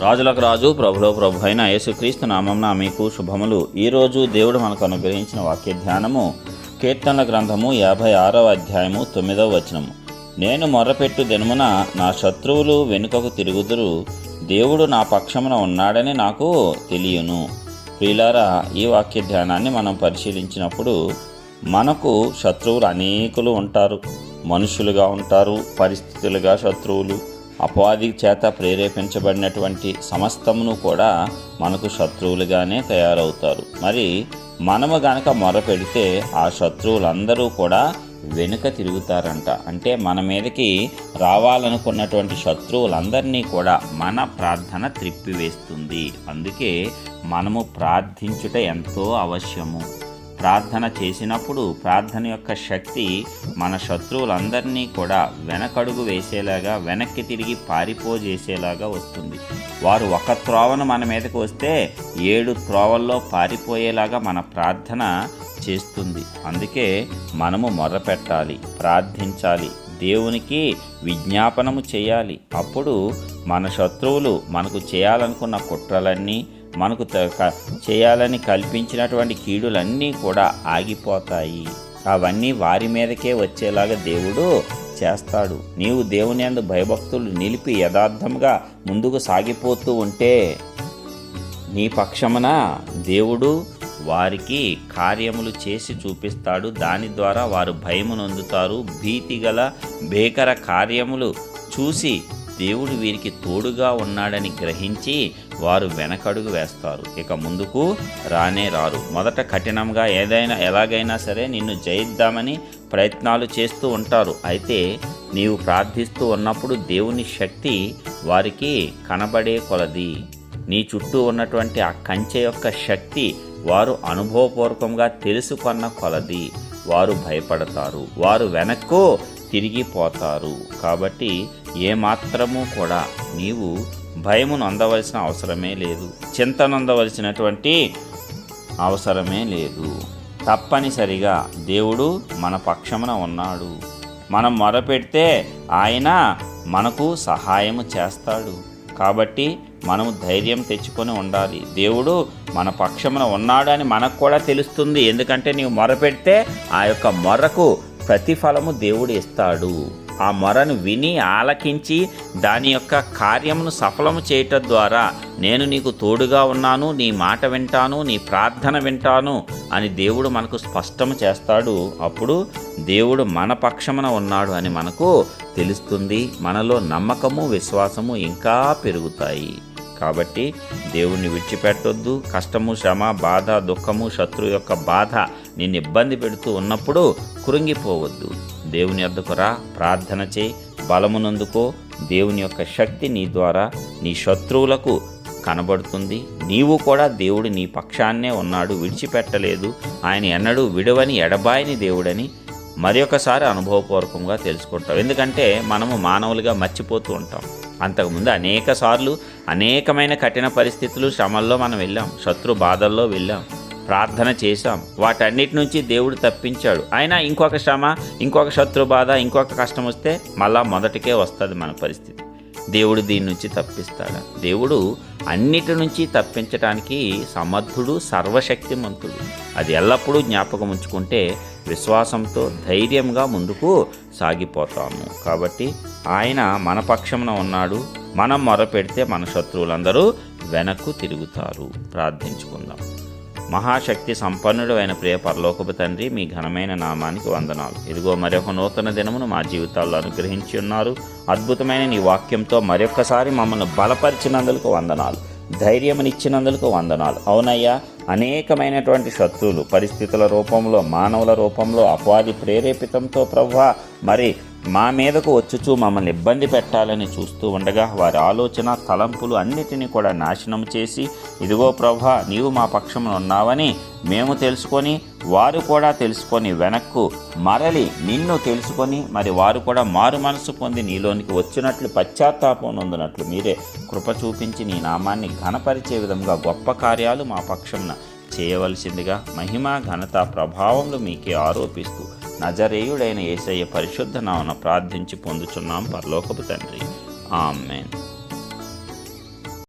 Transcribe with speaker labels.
Speaker 1: రాజులకు రాజు ప్రభులో ప్రభు అయిన యేసుక్రీస్తు నామంన మీకు శుభములు. ఈరోజు దేవుడు మనకు అనుగ్రహించిన వాక్య ధ్యానము కీర్తనల గ్రంథము యాభై ఆరవ అధ్యాయము తొమ్మిదవ వచనము. నేను మొర్రపెట్టు దినమున నా శత్రువులు వెనుకకు తిరుగుదురు. దేవుడు నా పక్షమున ఉన్నాడని నాకు తెలియను. ప్రియులారా ఈ వాక్య ధ్యానాన్ని మనం పరిశీలించినప్పుడు మనకు శత్రువులు అనేకులు ఉంటారు. మనుషులుగా ఉంటారు పరిస్థితులుగా శత్రువులు. అపవాది చేత ప్రేరేపించబడినటువంటి సమస్తమును కూడా మనకు శత్రువులుగానే తయారవుతారు. మరి మనము గనక మొరపెడితే ఆ శత్రువులందరూ కూడా వెనుక తిరుగుతారంట. అంటే మన మీదకి రావాలనుకున్నటువంటి శత్రువులందరినీ కూడా మన ప్రార్థన త్రిప్పివేస్తుంది. అందుకే మనము ప్రార్థించుట ఎంతో అవశ్యము. ప్రార్థన చేసినప్పుడు ప్రార్థన యొక్క శక్తి మన శత్రువులందరినీ కూడా వెనకడుగు వేసేలాగా వెనక్కి తిరిగి పారిపోజేసేలాగా వస్తుంది. వారు ఒక త్రోవను మన మీదకు వస్తే ఏడు త్రోవల్లో పారిపోయేలాగా మన ప్రార్థన చేస్తుంది. అందుకే మనము మొరపెట్టాలి ప్రార్థించాలి దేవునికి విజ్ఞాపనము చేయాలి. అప్పుడు మన శత్రువులు మనకు చేయాలనుకున్న కుట్రలన్నీ మనకు చేయాలని కల్పించినటువంటి కీడులన్నీ కూడా ఆగిపోతాయి. అవన్నీ వారి మీదకే వచ్చేలాగా దేవుడు చేస్తాడు. నీవు దేవుని అందు భయభక్తులు నిలిపి యథార్థంగా ముందుకు సాగిపోతూ ఉంటే నీ పక్షమున దేవుడు వారికి కార్యములు చేసి చూపిస్తాడు. దాని ద్వారా వారు భయము నొందుతారు. భీతి గల భీకర కార్యములు చూసి దేవుడు వీరికి తోడుగా ఉన్నాడని గ్రహించి వారు వెనకడుగు వేస్తారు. ఇక ముందుకు రానే రారు. మొదట కఠినంగా ఏదైనా ఎలాగైనా సరే నిన్ను జయిద్దామని ప్రయత్నాలు చేస్తూ ఉంటారు. అయితే నీవు ప్రార్థిస్తూ ఉన్నప్పుడు దేవుని శక్తి వారికి కనబడే కొలది. నీ చుట్టూ ఉన్నటువంటి ఆ కంచె యొక్క శక్తి వారు అనుభవపూర్వకంగా తెలుసుకున్న కొలది. వారు భయపడతారు. వారు వెనక్కు తిరిగిపోతారు. కాబట్టి ఏమాత్రము కూడా నీవు భయమును అందవలసిన అవసరమే లేదు. చింతనందవలసినటువంటి అవసరమే లేదు. తప్పనిసరిగా దేవుడు మన పక్షమున ఉన్నాడు. మనం మొరపెడితే ఆయన మనకు సహాయము చేస్తాడు. కాబట్టి మనము ధైర్యం తెచ్చుకొని ఉండాలి. దేవుడు మన పక్షమున ఉన్నాడు అని మనకు కూడా తెలుస్తుంది. ఎందుకంటే నీవు మొరపెడితే ఆ యొక్క మొర్రకు ప్రతిఫలము దేవుడు ఇస్తాడు. ఆ మొరను విని ఆలకించి దాని యొక్క కార్యమును సఫలము చేయటం ద్వారా నేను నీకు తోడుగా ఉన్నాను నీ మాట వింటాను నీ ప్రార్థన వింటాను అని దేవుడు మనకు స్పష్టము చేస్తాడు. అప్పుడు దేవుడు మన పక్షమున ఉన్నాడు అని మనకు తెలుస్తుంది. మనలో నమ్మకము విశ్వాసము ఇంకా పెరుగుతాయి. కాబట్టి దేవుణ్ణి విడిచిపెట్టొద్దు. కష్టము శ్రమ బాధ దుఃఖము శత్రువు యొక్క బాధ నిన్ను ఇబ్బంది పెడుతూ ఉన్నప్పుడు కృంగిపోవద్దు. దేవుని వద్దకు రా ప్రార్థన చేయి బలమునందుకో. దేవుని యొక్క శక్తి నీ ద్వారా నీ శత్రువులకు కనబడుతుంది. నీవు కూడా దేవుడు నీ పక్షాన్నే ఉన్నాడు విడిచిపెట్టలేదు. ఆయన ఎన్నడూ విడవని ఎడబాయని దేవుడని మరి ఒకసారి అనుభవపూర్వకంగా తెలుసుకుంటాం. ఎందుకంటే మనము మానవులుగా మర్చిపోతూ ఉంటాం. అంతకుముందు అనేక సార్లు అనేకమైన కఠిన పరిస్థితులు శ్రమల్లో మనం వెళ్ళాం శత్రు బాధల్లో వెళ్ళాం. ప్రార్థన చేశాం. వాటన్నిటి నుంచి దేవుడు తప్పించాడు. అయినా ఇంకొక శ్రమ ఇంకొక శత్రు బాధ ఇంకొక కష్టం వస్తే మళ్ళా మొదటికే వస్తుంది మన పరిస్థితి. దేవుడు దీని నుంచి తప్పిస్తాడా. దేవుడు అన్నిటి నుంచి తప్పించడానికి సమర్థుడు సర్వశక్తిమంతుడు. అది ఎల్లప్పుడూ జ్ఞాపకం ఉంచుకుంటే విశ్వాసంతో ధైర్యంగా ముందుకు సాగిపోతాము. కాబట్టి ఆయన మన పక్షమున ఉన్నాడు. మనం మొరపెడితే మన శత్రువులందరూ వెనక్కు తిరుగుతారు. ప్రార్థించుకుందాం. మహాశక్తి సంపన్నుడు అయిన ప్రియ పరలోకపు తండ్రి మీ ఘనమైన నామానికి వందనాలు. ఇదిగో మరొక నూతన దినమును మా జీవితాల్లో అనుగ్రహించి ఉన్నారు. అద్భుతమైన నీ వాక్యంతో మరొక్కసారి మమ్మల్ని బలపరిచినందుకు వందనాలు. ధైర్యమునిచ్చినందుకు వందనాలు. అవునయ్యా అనేకమైనటువంటి శత్రువులు పరిస్థితుల రూపంలో మానవుల రూపంలో అపవాది ప్రేరేపితంతో ప్రభా మరి మా మీదకు వచ్చుచూ మమ్మల్ని ఇబ్బంది పెట్టాలని చూస్తూ ఉండగా వారి ఆలోచన తలంపులు అన్నిటినీ కూడా నాశనం చేసి ఇదిగో ప్రభా నీవు మా పక్షమున ఉన్నావని మేము తెలుసుకొని వారు కూడా తెలుసుకొని వెనక్కు మరలి నిన్ను తెలుసుకొని మరి వారు కూడా మారు మనసు పొంది నీలోనికి వచ్చినట్లు పశ్చాత్తాపం నొందినట్లు మీరే కృప చూపించి నీ నామాన్ని ఘనపరిచే విధంగా గొప్ప కార్యాలు మా పక్షమున చేయవలసిందిగా మహిమ ఘనత ప్రభావంలో మీకే ఆరోపిస్తూ నజరేయుడైన యేసయ్య పరిశుద్ధ నామన ప్రార్థించి పొందుచున్నాం పరలోకపు తండ్రి. ఆమెన్.